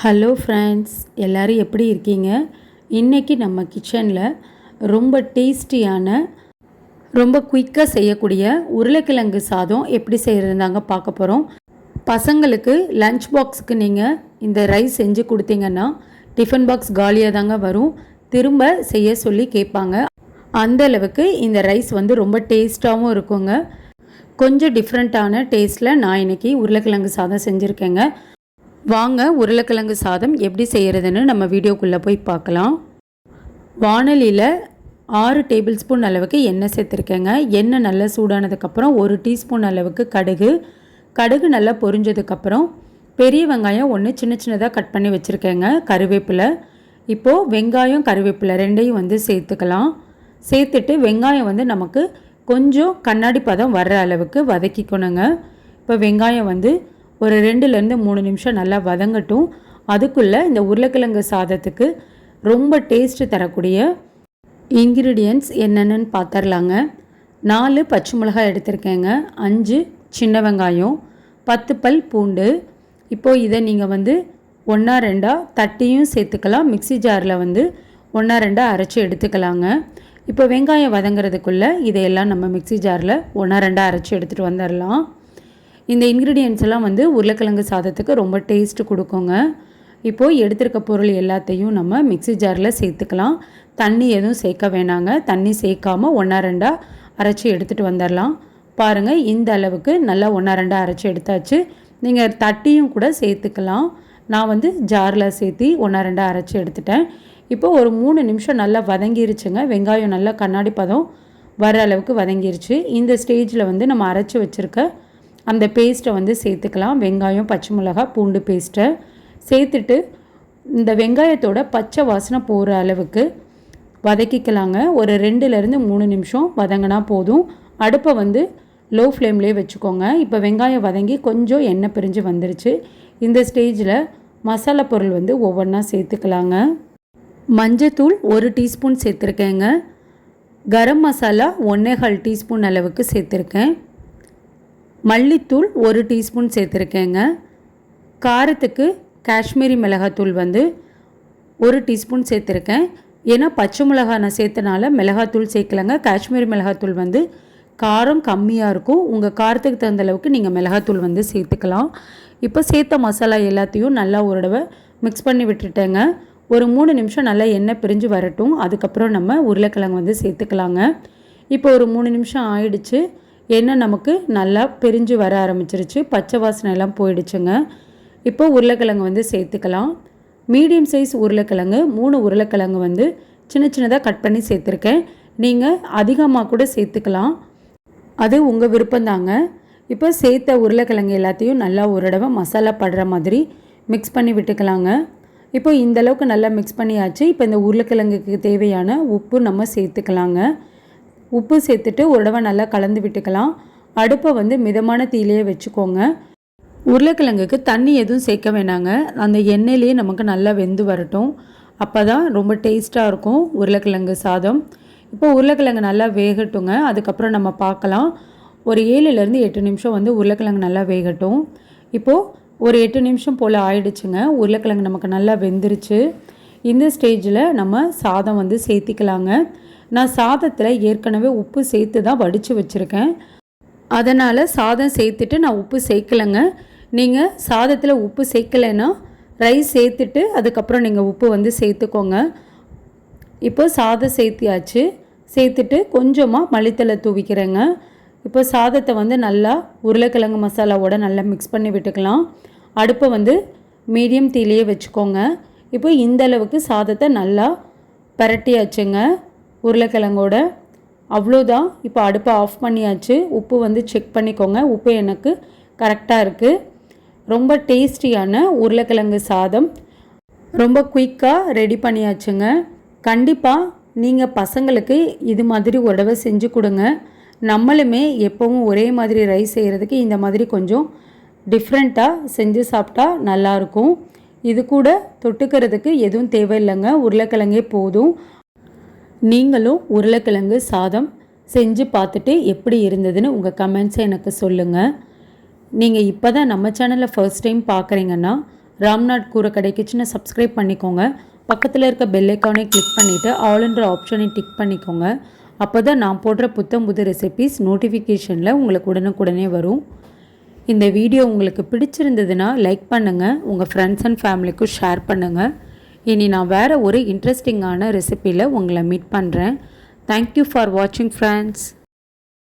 Hello friends எல்லோரும் எப்படி இருக்கீங்க? இன்றைக்கி நம்ம கிச்சனில் ரொம்ப டேஸ்டியான ரொம்ப குயிக்காக செய்யக்கூடிய உருளைக்கிழங்கு சாதம் எப்படி செய்கிறதாங்க பார்க்க போகிறோம் பசங்களுக்கு லஞ்ச் பாக்ஸுக்கு நீங்கள் இந்த ரைஸ் செஞ்சு கொடுத்தீங்கன்னா டிஃபன் பாக்ஸ் காலியாக தாங்க வரும். திரும்ப செய்ய சொல்லி கேட்பாங்க. அந்த அளவுக்கு இந்த ரைஸ் வந்து ரொம்ப டேஸ்ட்டாகவும் இருக்குங்க. கொஞ்சம் டிஃப்ரெண்ட்டான டேஸ்ட்டில் நான் இன்றைக்கி உருளைக்கிழங்கு சாதம் செஞ்சுருக்கேங்க. வாங்க உருளைக்கிழங்கு சாதம் எப்படி செய்கிறதுன்னு நம்ம வீடியோக்குள்ளே போய் பார்க்கலாம். வானலியில் ஆறு டேபிள் ஸ்பூன் அளவுக்கு எண்ணெய் சேர்த்துருக்கேங்க. எண்ணெய் நல்லா சூடானதுக்கப்புறம் ஒரு டீஸ்பூன் அளவுக்கு கடுகு. கடுகு நல்லா பொரிஞ்சதுக்கப்புறம் பெரிய வெங்காயம் ஒன்று சின்ன சின்னதாக கட் பண்ணி வச்சுருக்கேங்க கருவேப்பிலை. இப்போது வெங்காயம் கருவேப்பிலை ரெண்டையும் வந்து சேர்த்துக்கலாம். சேர்த்துட்டு வெங்காயம் வந்து நமக்கு கொஞ்சம் கண்ணாடி பதம் வர்ற அளவுக்கு வதக்கிக்கணுங்க. இப்போ வெங்காயம் வந்து ஒரு ரெண்டுலேருந்து மூணு நிமிஷம் நல்லா வதங்கட்டும். அதுக்குள்ளே இந்த உருளைக்கிழங்கு சாதத்துக்கு ரொம்ப டேஸ்ட்டு தரக்கூடிய இன்க்ரீடியன்ட்ஸ் என்னென்னு பார்த்துர்லாங்க நாலு பச்சை மிளகாய் எடுத்திருக்கேங்க. அஞ்சு சின்ன வெங்காயம் பத்து பல் பூண்டு. இப்போது இதை நீங்கள் வந்து ஒன்றா ரெண்டாக தட்டியும் சேர்த்துக்கலாம். மிக்சி ஜாரில் வந்து ஒன்றா ரெண்டாக அரைச்சி எடுத்துக்கலாங்க. இப்போ வெங்காயம் வதங்குறதுக்குள்ளே இதையெல்லாம் நம்ம மிக்சி ஜாரில் ஒன்றா ரெண்டாக அரைச்சி எடுத்துகிட்டு வந்துடலாம் இந்த இன்க்ரீடியன்ஸ் எல்லாம் வந்து உருளைக்கிழங்கு சாதத்துக்கு ரொம்ப டேஸ்ட்டு கொடுக்குங்க. இப்போது எடுத்திருக்க பொருள் எல்லாத்தையும் நம்ம மிக்சி ஜாரில் சேர்த்துக்கலாம். தண்ணி எதுவும் சேர்க்க வேணாங்க. தண்ணி சேர்க்காமல் ஒன்றா ரெண்டாக அரைச்சி எடுத்துகிட்டு வந்துடலாம் பாருங்கள் இந்த அளவுக்கு நல்லா ஒன்றா ரெண்டாக அரைச்சி எடுத்தாச்சு. நீங்கள் தட்டியும் கூட சேர்த்துக்கலாம். நான் வந்து ஜாரில் சேர்த்தி ஒன்றா ரெண்டாக அரைச்சி எடுத்துட்டேன். இப்போ ஒரு மூணு நிமிஷம் நல்லா வதங்கிருச்சுங்க. வெங்காயம் நல்லா கண்ணாடி பதம் வர அளவுக்கு வதங்கிருச்சு. இந்த ஸ்டேஜில் வந்து நம்ம அரைச்சி வச்சுருக்க அந்த பேஸ்ட்டை வந்து சேர்த்துக்கலாம். வெங்காயம் பச்சை மிளகாய் பூண்டு பேஸ்ட்டை சேர்த்துட்டு இந்த வெங்காயத்தோட பச்சை வாசனை போகிற அளவுக்கு வதக்கிக்கலாங்க. ஒரு ரெண்டுலேருந்து மூணு நிமிஷம் வதங்கினா போதும். அடுப்பை வந்து லோ ஃப்ளேம்லேயே வச்சுக்கோங்க. இப்போ வெங்காயம் வதங்கி கொஞ்சம் எண்ணெய் பிரிஞ்சு வந்துருச்சு. இந்த ஸ்டேஜில் மசாலா பொருள் வந்து ஒவ்வொன்றா சேர்த்துக்கலாங்க. மஞ்சத்தூள் ஒரு டீஸ்பூன் சேர்த்துருக்கேங்க. கரம் மசாலா ஒன்றேகால் டீஸ்பூன் அளவுக்கு சேர்த்துருக்கேன். மல்லித்தூள் ஒரு டீஸ்பூன் சேர்த்துருக்கேங்க. காரத்துக்கு காஷ்மீரி மிளகாத்தூள் வந்து ஒரு டீஸ்பூன் சேர்த்துருக்கேன். ஏன்னா பச்சை மிளகா நான் சேர்த்தனால மிளகாத்தூள் சேர்க்கலைங்க. காஷ்மீரி மிளகாத்தூள் வந்து காரம் கம்மியாக இருக்கும். உங்கள் காரத்துக்கு தகுந்த அளவுக்கு நீங்கள் மிளகாத்தூள் வந்து சேர்த்துக்கலாம். இப்போ சேர்த்த மசாலா எல்லாத்தையும் நல்லா ஒரு தடவை மிக்ஸ் பண்ணி விட்டுட்டேங்க. ஒரு மூணு நிமிஷம் நல்லா எண்ணெய் பிரிஞ்சு வரட்டும். அதுக்கப்புறம் நம்ம உருளைக்கிழங்கு வந்து சேர்த்துக்கலாங்க. இப்போ ஒரு மூணு நிமிஷம் ஆயிடுச்சு. எண்ணெய் நமக்கு நல்லா பிரிஞ்சு வர ஆரம்பிச்சிருச்சு. பச்சை வாசனை எல்லாம் போயிடுச்சுங்க. இப்போ உருளைக்கிழங்கு வந்து சேர்த்துக்கலாம். மீடியம் சைஸ் உருளைக்கிழங்கு மூணு உருளைக்கிழங்கு வந்து சின்ன சின்னதாக கட் பண்ணி சேர்த்துருக்கேன். நீங்கள் அதிகமாக கூட சேர்த்துக்கலாம். அது உங்கள் விருப்பந்தாங்க இப்போ சேர்த்த உருளைக்கிழங்கு எல்லாத்தையும் நல்லா ஒரு தடவை மசாலா படுற மாதிரி மிக்ஸ் பண்ணி விட்டுக்கலாங்க. இப்போ இந்த அளவுக்கு நல்லா மிக்ஸ் பண்ணியாச்சு. இப்போ இந்த உருளைக்கிழங்குக்கு தேவையான உப்பு நம்ம சேர்த்துக்கலாங்க. உப்பு சேர்த்துட்டு ஒரு தடவை நல்லா கலந்து விட்டுக்கலாம். அடுப்பை வந்து மிதமான தீயிலேயே வச்சுக்கோங்க. உருளைக்கிழங்குக்கு தண்ணி எதுவும் சேர்க்க வேணாங்க. அந்த எண்ணெயிலேயே நமக்கு நல்லா வெந்து வரட்டும். அப்போ தான் ரொம்ப டேஸ்ட்டாக இருக்கும் உருளைக்கிழங்கு சாதம். இப்போ உருளைக்கிழங்கு நல்லா வேகட்டுங்க. அதுக்கப்புறம் நம்ம பார்க்கலாம். ஒரு ஏழுலேருந்து எட்டு நிமிஷம் வந்து உருளைக்கிழங்கு நல்லா வேகட்டும். இப்போது ஒரு எட்டு நிமிஷம் போல் ஆயிடுச்சுங்க. உருளைக்கிழங்கு நமக்கு நல்லா வெந்துருச்சு. இந்த ஸ்டேஜில் நம்ம சாதம் வந்து சேர்த்திக்கலாங்க. நான் சாதத்தில் ஏற்கனவே உப்பு சேர்த்து தான் வடித்து வச்சுருக்கேன். அதனால் சாதம் சேர்த்துட்டு நான் உப்பு சேர்க்கலைங்க. நீங்கள் சாதத்தில் உப்பு சேர்க்கலைன்னா ரைஸ் சேர்த்துட்டு அதுக்கப்புறம் நீங்கள் உப்பு வந்து சேர்த்துக்கோங்க. இப்போ சாதம் சேர்த்தியாச்சு. சேர்த்துட்டு கொஞ்சமாக மல்லித்தலை தூவிக்கிறேங்க. இப்போ சாதத்தை வந்து நல்லா உருளைக்கிழங்கு மசாலாவோட நல்லா மிக்ஸ் பண்ணி விட்டுக்கலாம். அடுப்பை வந்து மீடியம் தீலையே வச்சுக்கோங்க. இப்போ இந்த அளவுக்கு சாதத்தை நல்லா பரட்டியாச்சுங்க. உருளைக்கிழங்கோட அவ்வளோதான். இப்போ அடுப்பை ஆஃப் பண்ணியாச்சு. உப்பு வந்து செக் பண்ணிக்கோங்க. உப்பு எனக்கு கரெக்டாக இருக்குது ரொம்ப டேஸ்டியான உருளைக்கிழங்கு சாதம். ரொம்ப குயிக்காக ரெடி பண்ணியாச்சுங்க. கண்டிப்பாக நீங்கள் பசங்களுக்கு இது மாதிரி உடவை செஞ்சு கொடுங்க. நம்மளுமே எப்போவும் ஒரே மாதிரி ரைஸ் செய்கிறதுக்கு இந்த மாதிரி கொஞ்சம் டிஃப்ரெண்ட்டாக செஞ்சு சாப்பிட்டா நல்லாயிருக்கும் இது கூட தொட்டுக்கிறதுக்கு எதுவும் தேவையில்லைங்க. உருளைக்கிழங்கே போதும். நீங்களும் உருளைக்கிழங்கு சாதம் செஞ்சு பார்த்துட்டு எப்படி இருந்ததுன்னு உங்கள் கமெண்ட்ஸை எனக்கு சொல்லுங்கள் நீங்கள் இப்போ தான் நம்ம சேனலில் ஃபர்ஸ்ட் டைம் பார்க்குறீங்கன்னா ராம்நாத் கூரை கிச்சனை சப்ஸ்கிரைப் பண்ணிக்கோங்க. பக்கத்தில் இருக்க பெல்லைக்கானே கிளிக் பண்ணிவிட்டு ஆல்ன்ற ஆப்ஷனை டிக் பண்ணிக்கோங்க. அப்போ தான் நான் போடுற புத்தம் புது ரெசிபீஸ் நோட்டிஃபிகேஷனில் உங்களுக்கு உடனுக்குடனே வரும். இந்த வீடியோ உங்களுக்கு பிடிச்சிருந்ததுன்னா லைக் பண்ணுங்கள் உங்கள் ஃப்ரெண்ட்ஸ் அண்ட் ஃபேமிலிக்கும் ஷேர் பண்ணுங்கள் இனி நான் வேறு ஒரு இன்ட்ரெஸ்டிங்கான ரெசிப்பியில் உங்களை மீட் பண்ணுறேன் தேங்க்யூ ஃபார் வாட்சிங் ஃப்ரெண்ட்ஸ்